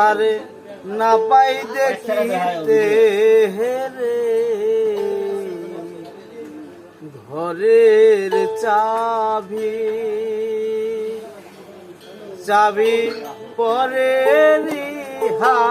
তারে না পাই দেখিতে রে। ঘরের চাবি চাবি পরে হাতে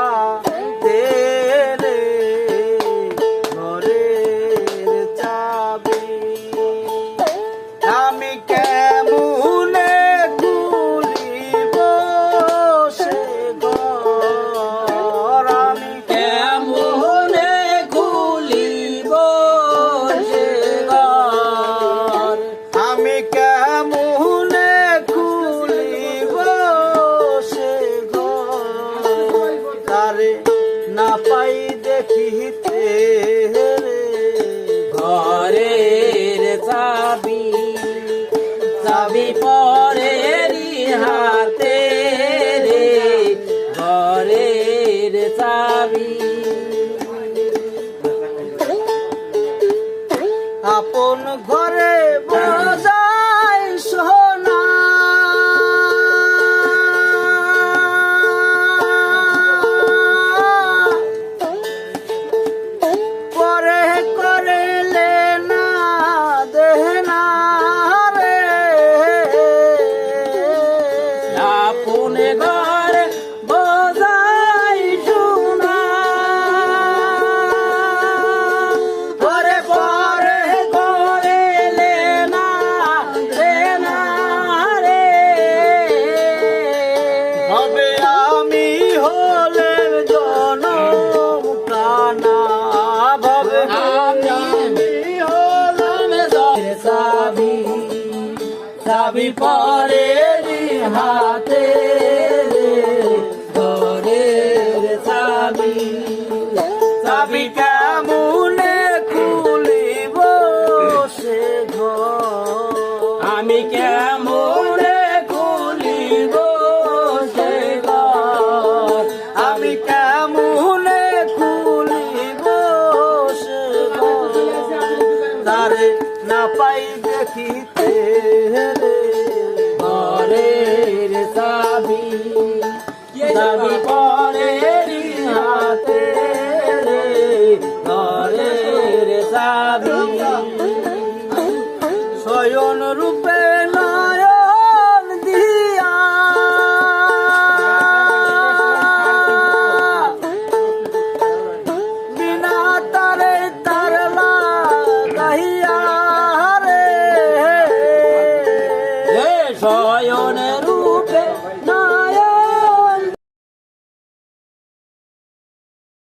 তারে না পাই দেখিতে রে। ঘরের চাবি চাবি পরে আপনে ঘরে বজাই পরে করে লেনা লেনা রে। হবে আমি হলে জনম কানা ভাবে আমি হলাম সাবি সাবি পরে হাতে ধরে সাবি চাবি। কেমনে খুলিব সে আমি কেমনে খুলিব সে আমি কেমনে খুলিব সে তারে না পাই দেখিতে রে দাবি সাবি পরে হাতে রে ঘরে রে দাবি। শয়ন রূপে নয়ন